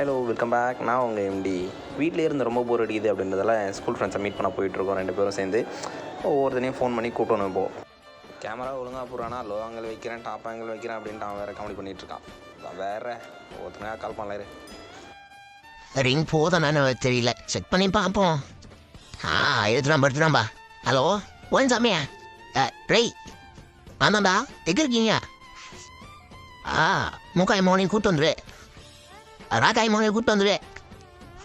Hello welcome back. நான் உங்கள் empty வீட்டிலே இருந்து ரொம்ப போர் அடிக்குது அப்படின்றதால என் ஸ்கூல் ஃப்ரெண்ட்ஸை மீட் பண்ண போயிட்டுருக்கோம் ரெண்டு பேரும் சேர்ந்து. ஒவ்வொருத்தனையும் ஃபோன் பண்ணி கூட்டணும் இப்போ கேமரா ஒழுங்காக போகிறானா லோ ஆங்கிள் வைக்கிறேன் டாப் ஆங்கிள் வைக்கிறேன் அப்படின்ட்டு அவன் வேறு காமெடி பண்ணிகிட்ருக்கான் இருக்கான். வேற. ஒருத்தனையாக கால் பண்ணலாரு. ரிங் போதானு தெரியல. செக் பண்ணி பார்ப்போம். ஆ எடுத்துடாம்பா எடுத்துடாம்பா ஹலோ ஒன் சாமியா? ரெய் ஆமாம்பா எங்கே இருக்கீங்க? ஆ முக்காய் மார்னிங் கூட்டு வந்துரு. ராக்காய் மோனையும் கூட்டு வந்துரு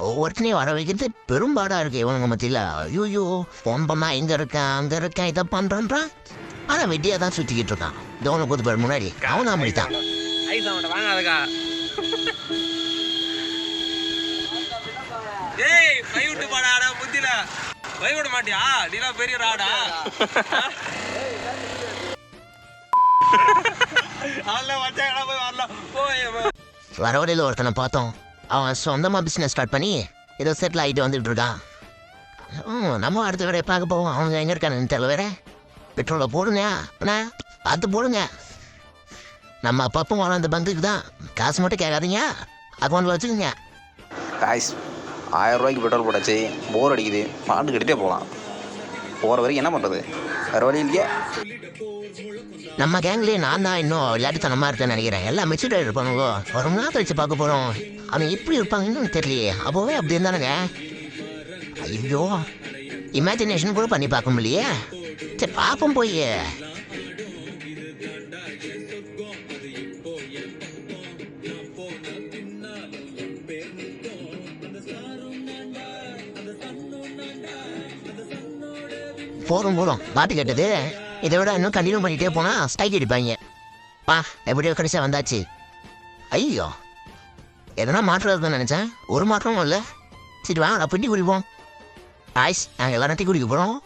ஒவ்வொருத்தனையும் வர வைக்கிறது பெரும்பாடாக இருக்கு இவனுங்க மத்தியில். ஐயோ ஃபோன் பண்ணா எங்கே இருக்கேன் அங்கே இருக்கேன் இதை பண்ணுறான்றான் ஆனால் வெட்டியாக தான் சுற்றிக்கிட்டு இருக்கான். தோனை கூத்து பேர் முன்னாடி. அவன் தான் முடித்தான். டேய் விட்டு பாடாடா புத்தில விட மாட்டியா? நீலாம் பெரிய ராடா. வர வழியில் ஒருத்தனை பார்த்தோம். அவன் சொந்தமாக பிஸ்னஸ் ஸ்டார்ட் பண்ணி ஏதோ செட்டில் ஆகிட்டு வந்துட்டு இருக்கான் ம் நம்ம அடுத்த வேலையை பார்க்க போவோம். அவங்க எங்கே இருக்கானுன்னு தெரியல வேற. பெட்ரோலை போடுங்க. அண்ணா பார்த்து போடுங்க. நம்ம அப்பப்போ வளர்ந்த அந்த பங்குக்கு தான் காசு மட்டும் கேட்காதீங்க. அக்கௌண்ட்டில் வச்சுக்கோங்க. காய்ஸ் ஆயிரம் ரூபாய்க்கு பெட்ரோல் போட்டாச்சு. போர் அடிக்குது. பாட்டு கட்டிட்டே போகலாம். போகிற வரைக்கும் என்ன பண்ணுறது வேறு வழி இல்லையா? நம்ம கேங்லேயே நான் தான் இன்னும் விளையாட்டுத்தனமாக இருக்கேன்னு நினைக்கிறேன். எல்லாம் மெச்சூர்டாக இருப்பானுங்களோ ஒரு நாள் கழிச்சு பார்க்க போகிறோம் அவன் எப்படி இருப்பாங்கன்னு தெரியலையே. அப்போவே அப்படி இருந்தானுங்க. ஐயோ இமேஜினேஷன் கூட பண்ணி பார்க்க முடியலையே. சரி பார்ப்போம் போய். போதும் போதும். பாட்டு கேட்டது. இதை விட இன்னும் கண்டினியூ பண்ணிட்டே போனா ஸ்ட்ரைக் அடிப்பாங்க. பா எப்படியோ கடைசியா வந்தாச்சு. ஐயோ. எதனா மாற்றம் இருக்குன்னு நினைச்சேன். ஒரு மாற்றமும் இல்லை. சரி வாங்க நான் பிண்டி குடிப்போம். ஆய்ஸ் நாங்கள் எல்லாரும் டீ குடிக்க போகிறோம்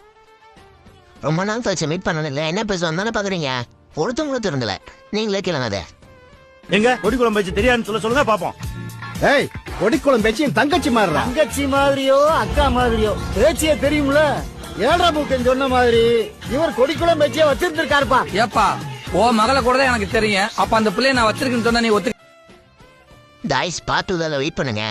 ரொம்ப நாள் கழிச்சு மீட் பண்ணதில்ல என்ன பேசுவோம்? தானே பார்க்குறீங்க ஒருத்தவங்களும் திறந்தல நீங்களே கேளுங்க அதை. எங்க? கொடி குழம்பு வச்சு தெரியாதுன்னு சொல்ல சொல்லுங்க பாப்போம் ஏய் கொடிக்குளம் பேச்சு என் தங்கச்சி மாறுறா தங்கச்சி மாதிரியோ அக்கா மாதிரியோ. பேச்சியே தெரியும்ல. ஏழரை மூக்கன் சொன்ன மாதிரி இவர் கொடிக்குளம் பேச்சியே வச்சிருந்திருக்காருப்பா. ஏப்பா ஓ மகளை கூட தான் எனக்கு தெரியும். அப்ப அந்த பிள்ளைய நான் வச்சிருக்கேன்னு சொன்னா நீ ஒத்து தாய்ஸ் பார்த்து வெயிட் பண்ணுங்க.